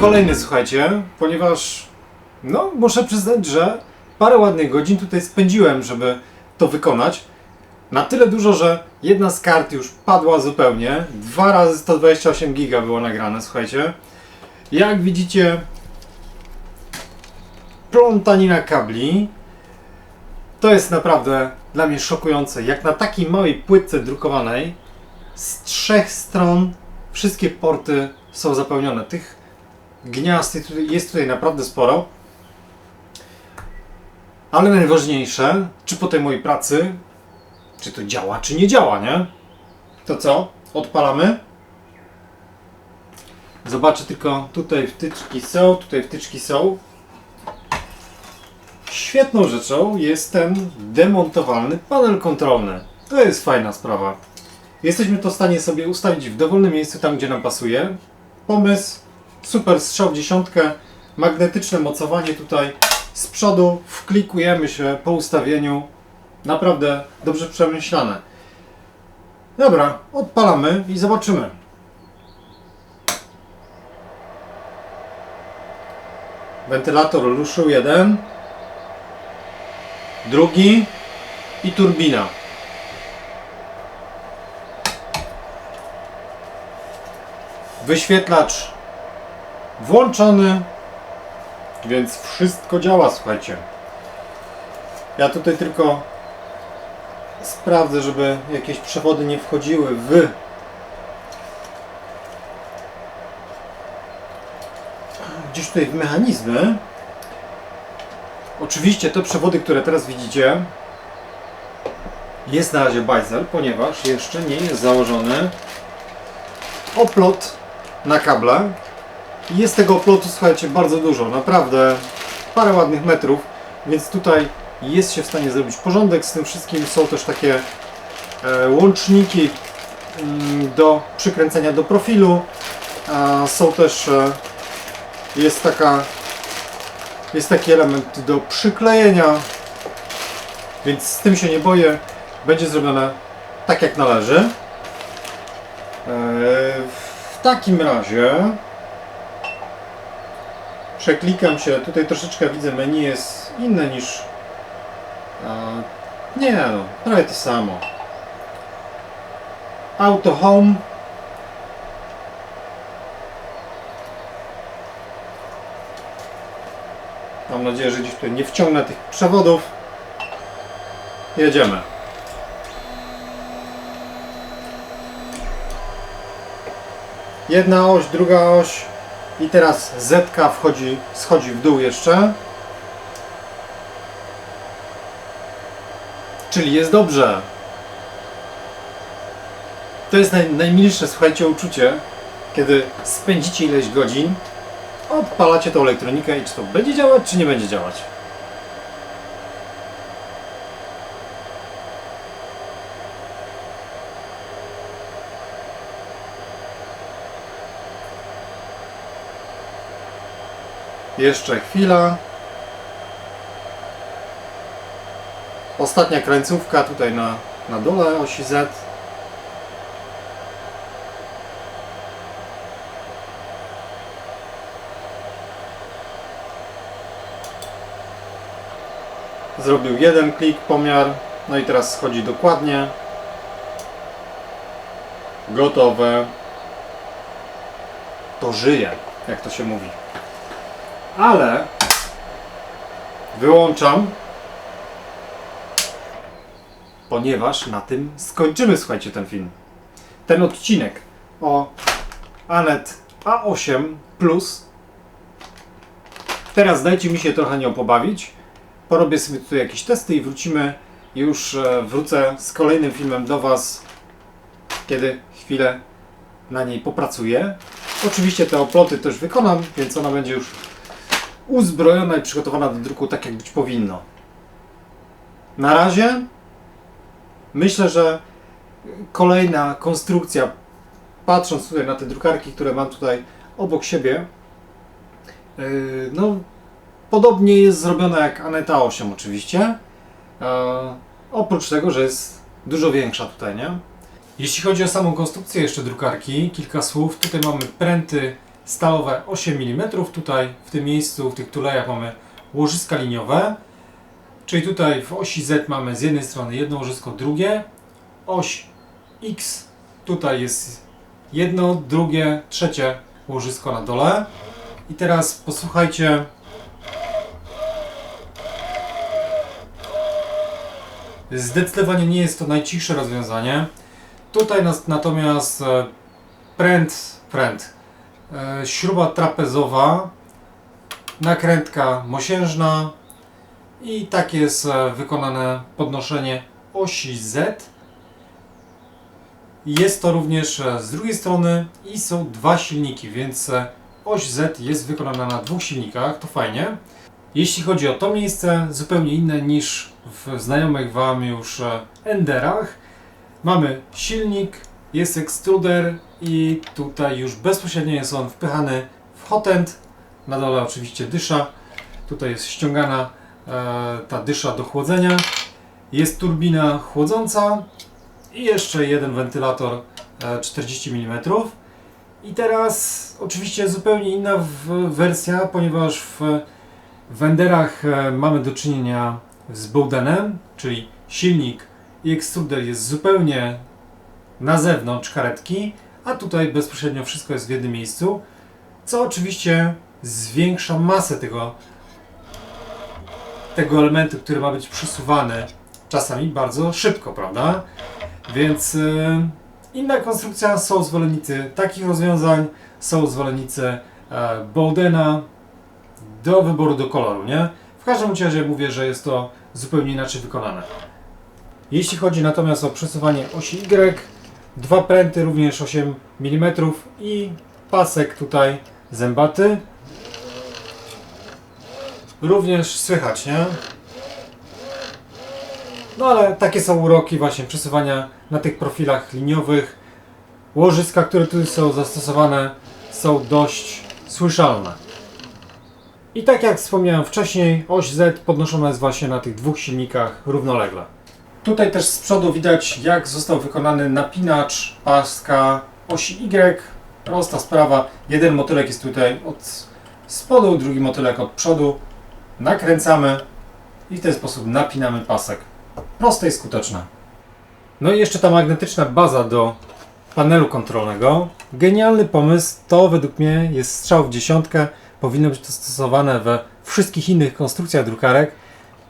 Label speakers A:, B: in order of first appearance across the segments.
A: kolejny, słuchajcie, ponieważ no, muszę przyznać, że parę ładnych godzin tutaj spędziłem, żeby to wykonać. Na tyle dużo, że jedna z kart już padła zupełnie. Dwa razy 128 giga było nagrane, słuchajcie. Jak widzicie, plątanina kabli. To jest naprawdę dla mnie szokujące. Jak na takiej małej płytce drukowanej z trzech stron wszystkie porty są zapełnione. Tych gniazd jest tutaj- naprawdę sporo. Ale najważniejsze, czy po tej mojej pracy, czy to działa, czy nie działa, nie? To co? Odpalamy. Zobaczę tylko, tutaj wtyczki są, tutaj wtyczki są. Świetną rzeczą jest ten demontowalny panel kontrolny. To jest fajna sprawa. Jesteśmy to w stanie sobie ustawić w dowolnym miejscu, tam gdzie nam pasuje. Pomysł, super strzał dziesiątkę, magnetyczne mocowanie tutaj z przodu, wklikujemy się po ustawieniu. Naprawdę dobrze przemyślane. Dobra, odpalamy i zobaczymy. Wentylator ruszył jeden, drugi i turbina. Wyświetlacz włączony, więc wszystko działa, słuchajcie. Ja tutaj tylko sprawdzę, żeby jakieś przewody nie wchodziły w gdzieś tutaj w mechanizmy. Oczywiście te przewody, które teraz widzicie, jest na razie bajzel, ponieważ jeszcze nie jest założony oplot na kable. Jest tego oplotu, słuchajcie, bardzo dużo, naprawdę parę ładnych metrów, więc tutaj jest się w stanie zrobić porządek z tym wszystkim. Są też takie e, łączniki mm, do przykręcenia do profilu. Są też e, jest taka jest taki element do przyklejenia, więc z tym się nie boję. Będzie zrobione tak jak należy. E, W takim razie przeklikam się. Tutaj troszeczkę widzę menu jest inne niż. e, Nie no, prawie to samo. Auto Home. Mam nadzieję, że gdzieś tutaj nie wciągnę tych przewodów. Jedziemy. Jedna oś, druga oś i teraz Z wchodzi, schodzi w dół jeszcze. Czyli jest dobrze. To jest naj, najmilsze, słuchajcie, uczucie, kiedy spędzicie ileś godzin, odpalacie tą elektronikę i czy to będzie działać, czy nie będzie działać. Jeszcze chwila. Ostatnia krańcówka tutaj na, na dole osi Z. Zrobił jeden klik, pomiar. No i teraz schodzi dokładnie. Gotowe. To żyje, jak to się mówi. Ale wyłączam, ponieważ na tym skończymy, słuchajcie, ten film. Ten odcinek o Anet A8 Plus. Teraz dajcie mi się trochę nią pobawić. Porobię sobie tutaj jakieś testy i wrócimy. Już e, wrócę z kolejnym filmem do Was, kiedy chwilę na niej popracuję. Oczywiście te oploty też wykonam, więc ona będzie już uzbrojona i przygotowana do druku tak, jak być powinno. Na razie myślę, że kolejna konstrukcja, patrząc tutaj na te drukarki, które mam tutaj obok siebie, yy, no podobnie jest zrobiona jak Aneta 8 oczywiście. E, oprócz tego, że jest dużo większa tutaj, nie? Jeśli chodzi o samą konstrukcję jeszcze drukarki, kilka słów. Tutaj mamy pręty stalowe 8 mm. Tutaj w tym miejscu, w tych tulejach mamy łożyska liniowe. Czyli tutaj w osi Z mamy z jednej strony jedno łożysko, drugie. Oś X tutaj jest jedno, drugie, trzecie łożysko na dole. I teraz posłuchajcie. Zdecydowanie nie jest to najcichsze rozwiązanie. Tutaj natomiast e, pręt, e, śruba trapezowa, nakrętka mosiężna i tak jest e, wykonane podnoszenie osi Z. Jest to również e, z drugiej strony i są dwa silniki, więc e, oś Z jest wykonana na dwóch silnikach, to fajnie. Jeśli chodzi o to miejsce, zupełnie inne niż w znajomych Wam już e, Enderach. Mamy silnik, jest ekstruder i tutaj już bezpośrednio jest on wpychany w hotend. Na dole oczywiście dysza. Tutaj jest ściągana e, ta dysza do chłodzenia. Jest turbina chłodząca i jeszcze jeden wentylator e, 40 mm. I teraz oczywiście zupełnie inna wersja, ponieważ w w Wenderach e, mamy do czynienia z Bowdenem, czyli silnik i ekstruder jest zupełnie na zewnątrz karetki, a tutaj bezpośrednio wszystko jest w jednym miejscu, co oczywiście zwiększa masę tego, tego elementu, który ma być przesuwany czasami bardzo szybko, prawda? Więc e, inna konstrukcja, są zwolennicy takich rozwiązań, są zwolennicy e, Bowdena, do wyboru do koloru, nie? W każdym razie mówię, że jest to zupełnie inaczej wykonane. Jeśli chodzi natomiast o przesuwanie osi Y, dwa pręty również 8 mm i pasek tutaj zębaty. Również słychać, nie? No ale takie są uroki właśnie przesuwania na tych profilach liniowych. Łożyska, które tu są zastosowane są dość słyszalne. I tak jak wspomniałem wcześniej, oś Z podnoszona jest właśnie na tych dwóch silnikach równolegle. Tutaj też z przodu widać jak został wykonany napinacz paska osi Y. Prosta sprawa. Jeden motylek jest tutaj od spodu, drugi motylek od przodu. Nakręcamy i w ten sposób napinamy pasek. Proste i skuteczne. No i jeszcze ta magnetyczna baza do panelu kontrolnego. Genialny pomysł. To według mnie jest strzał w dziesiątkę. Powinno być to stosowane we wszystkich innych konstrukcjach drukarek.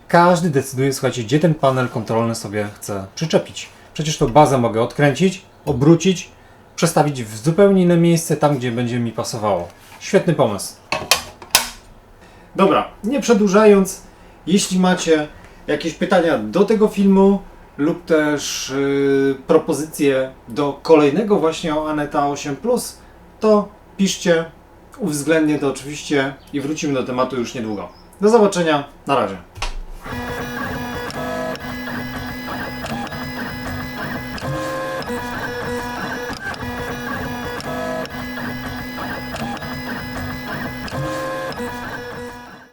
A: Każdy decyduje, słuchajcie, gdzie ten panel kontrolny sobie chce przyczepić. Przecież tą bazę mogę odkręcić, obrócić, przestawić w zupełnie inne miejsce, tam gdzie będzie mi pasowało. Świetny pomysł. Dobra, nie przedłużając, jeśli macie jakieś pytania do tego filmu lub też yy, propozycje do kolejnego właśnie o Aneta 8 to piszcie, uwzględnię to oczywiście i wrócimy do tematu już niedługo. Do zobaczenia, na razie.